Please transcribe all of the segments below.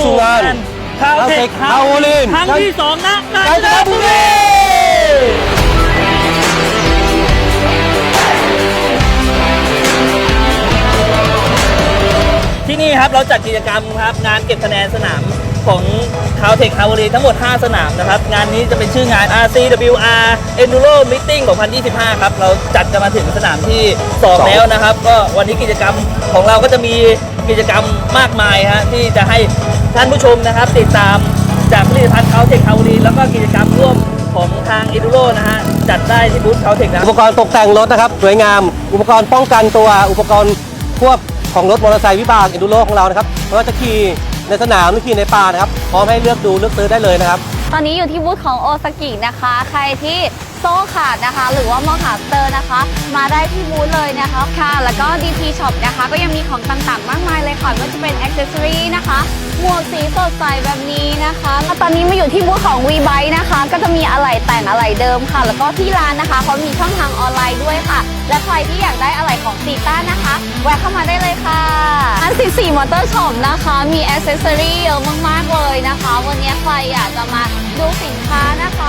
ดีต้อนรับเข้าสู่งานคาวเทคคาวโอลินครั้งที่สองนะกาญกาญจจนนบุบุรีรีที่นี่ครับเราจัดกิจกรรมครับงานเก็บคะแนนสนาม ของคาวเทคคาวรีทั้งหมด 5 สนามนะครับ งานนี้จะเป็นชื่องาน RCWR Enduro Meeting 2025 ครับ เราจัดกันมาถึงสนามที่ 2 แล้วนะครับ ก็วันนี้กิจกรรมของเราก็จะมีกิจกรรมมากมายฮะที่จะให้ท่านผู้ชมนะครับ ติดตามจากผลิตภัณฑ์คาวเทคคาวรีแล้วก็กิจกรรมร่วมของทาง Enduro นะฮะจัดได้ที่บูธคาวเทคนะอุปกรณ์ตกแต่งรถนะครับสวยงาม อุปกรณ์ป้องกันตัวอุปกรณ์ควบของรถมอเตอร์ไซค์วิบากเอ็นดูโรของเรานะครับไม่ว่าจะขี่ ในสนามหรือขี่ในป่านะครับ พร้อมให้เลือกดูเลือกซื้อได้เลยนะครับ ตอนนี้อยู่ที่บูธของโอซากินะคะ ใครที่โซ่ขาดนะคะ หรือว่ามองหาเตอร์นะคะ มาได้ที่บูธเลยนะคะค่ะ แล้วก็ DP Shop นะคะ ก็ยังมีของต่างๆ มากมายเลยค่ะไม่ว่าจะเป็นอ c เซสซอรีนะคะหมวกสีสดใสแบบนี้นะคะแล้วตอนนี้มาอยู่ที่บูธของ v b i นะคะ ก็จะมีอะไหล่แต่งอะไหล่เดิมค่ะ แล้วก็ที่ร้านนะคะเขามีช่องทางออนไลน์ด้วยค่ะ และใครที่อยากได้อะไหลของซีต้านะคะ แวะเข้ามาได้เลยค่ะอัน44มอเตอร์ช็อปนะคะ มีอ c เซสซอรี่เยอะมากๆเลยนะคะ วันนี้ใครอยากจะมาดูสินค้านะคะ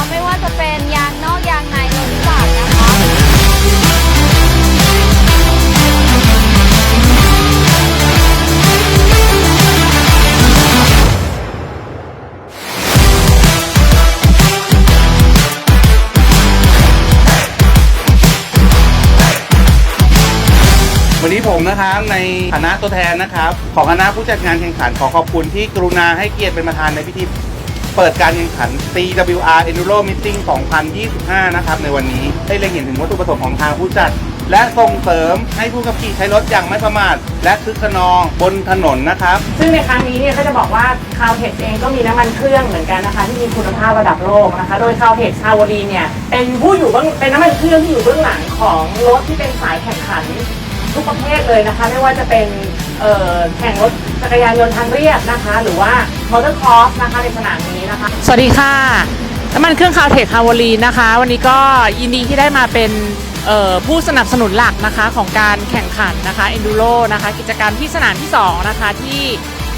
นนี้ผมนะครับในฐานะตัวแทนนะครับ ของคณะผู้จัดงานแข่งขันขอขอบคุณที่กรุณาให้เกียรติเป็นประธานในพิธีเปิดการแข่งขัน CWR Enduro Meeting 2025 นะครับ ในวันนี้ได้เล็งเห็นถึงวัตถุประสงค์ของทางผู้จัด และส่งเสริมให้ผู้ขับขี่ใช้รถอย่างไม่ประมาท และคึกขนองบนถนนนะครับ ซึ่งในครั้งนี้เนี่ยก็จะบอกว่าคาวเทคเองก็มีน้ำมันเครื่องเหมือนกันนะคะ ที่มีคุณภาพระดับโลกนะคะ โดยคาวเทคชาวดีเนี่ยเป็นผู้อยู่เบื้องเป็นน้ำมันเครื่องที่อยู่เบื้องหลังของรถที่เป็นสายแข่งขัน ทุกประเภทเลยนะคะ ไม่ว่าจะเป็นแข่งรถจักรยานยนต์ทางเรียบนะคะ หรือว่ามอเตอร์คอร์สนะคะในสนามนี้นะคะ สวัสดีค่ะน้ำมันเครื่องคาวเทคฮาวลีนะคะ วันนี้ก็ยินดีที่ได้มาเป็นผู้สนับสนุนหลักนะคะของการแข่งขันนะคะ Enduro นะคะ กิจกรรมที่สนามที่ 2 นะคะ ที่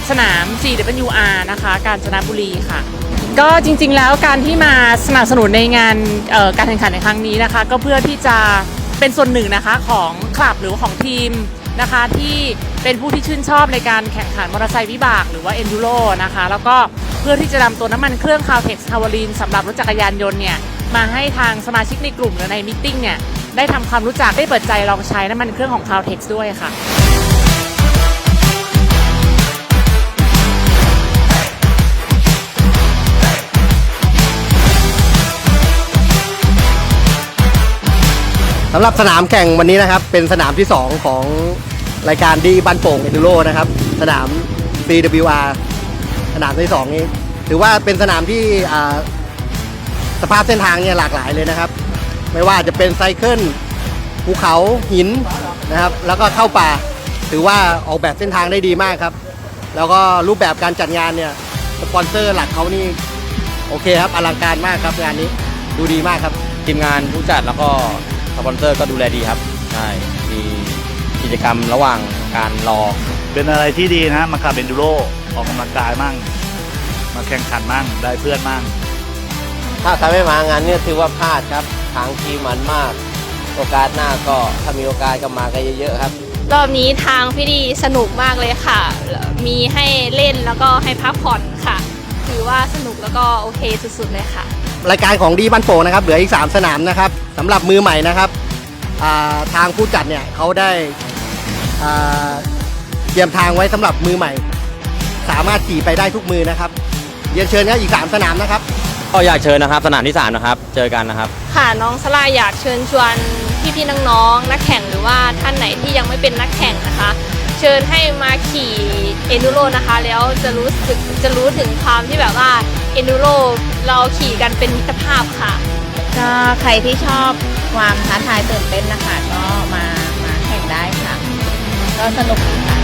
สนาม CWR นะคะ กาญจนบุรีค่ะ ก็จริงๆแล้วการที่มาสนับสนุนในงานการแข่งขันในครั้งนี้นะคะ ก็เพื่อที่จะ เป็นส่วนหนึ่งนะคะของคลับหรือของทีมนะคะที่เป็นผู้ที่ชื่นชอบในการแข่งขันมอเตอร์ไซค์วิบาก หรือว่าเอนดูโรนะคะแล้วก็เพื่อที่จะนำตัวน้ำมันเครื่องคาวเท็กซ์ทาวลีนสำหรับรถจักรยานยนต์เนี่ยมาให้ทางสมาชิกในกลุ่มหรือในมิ팅เนี่ยได้ทำความรู้จักได้เปิดใจลองใช้น้ำมันเครื่องของคาวเท็กซ์ด้วยค่ะ สำหรับสนามแข่งวันนี้นะครับ เป็นสนามที่ 2 ของรายการดีบันโป่งเอนดูโรนะครับ สนาม CWR สนามที่ 2 นี้ ถือว่าเป็นสนามที่อ่าสภาพเส้นทางเนี่ยหลากหลายเลยนะครับ ไม่ว่าจะเป็นไซเคิลภูเขาหินนะครับ แล้วก็เข้าป่า ถือว่าออกแบบเส้นทางได้ดีมากครับ แล้วก็รูปแบบการจัดงานเนี่ยสปอนเซอร์หลักเขานี่โอเคครับอลังการมากครับงานนี้ดูดีมากครับ ทีมงานผู้จัดแล้วก็ สปอนเซอร์ก็ดูแลดีครับใช่มีกิจกรรมระหว่างการรอ เป็นอะไรที่ดีนะมาขับเอนดูโรออกกำลังกายมั่ง มาแข่งขันมั่งได้เพื่อนมั่ง ถ้าใครไม่มางานนี้ถือว่าพลาดครับทางทีมมันมาก โอกาสหน้าก็ถ้ามีโอกาสก็มากันเยอะๆครับ รอบนี้ทางพี่ดีสนุกมากเลยค่ะ มีให้เล่นแล้วก็ให้พักผ่อนค่ะ ถือว่าสนุกแล้วก็โอเคสุดๆเลยค่ะ รายการของดีบันโป่งนะครับ เหลืออีก 3 สนามนะครับสำหรับมือใหม่นะครับอ่าทางผู้จัดเนี่ยเขาได้อ่าเตรียมทางไว้สำหรับมือใหม่ สามารถขี่ไปได้ทุกมือนะครับเรียนเชิญครับอีก 3 สนามนะครับก็อยากเชิญนะครับ สนามที่3นะครับ เจอกันนะครับ ค่ะน้องสลาอยากเชิญชวนพี่ๆน้องๆนักแข่งหรือว่าท่านไหนที่ยังไม่เป็นนักแข่งนะคะ เชิญให้มาขี่เอนดูโรนะคะ แล้วจะรู้สึกจะรู้ถึงความที่แบบว่า เอนูโรเราขี่กันเป็นมิตรภาพค่ะ ก็ใครที่ชอบความท้าทายตื่นเต้นนะคะก็มามาแข่งได้ค่ะ ก็สนุกดีค่ะ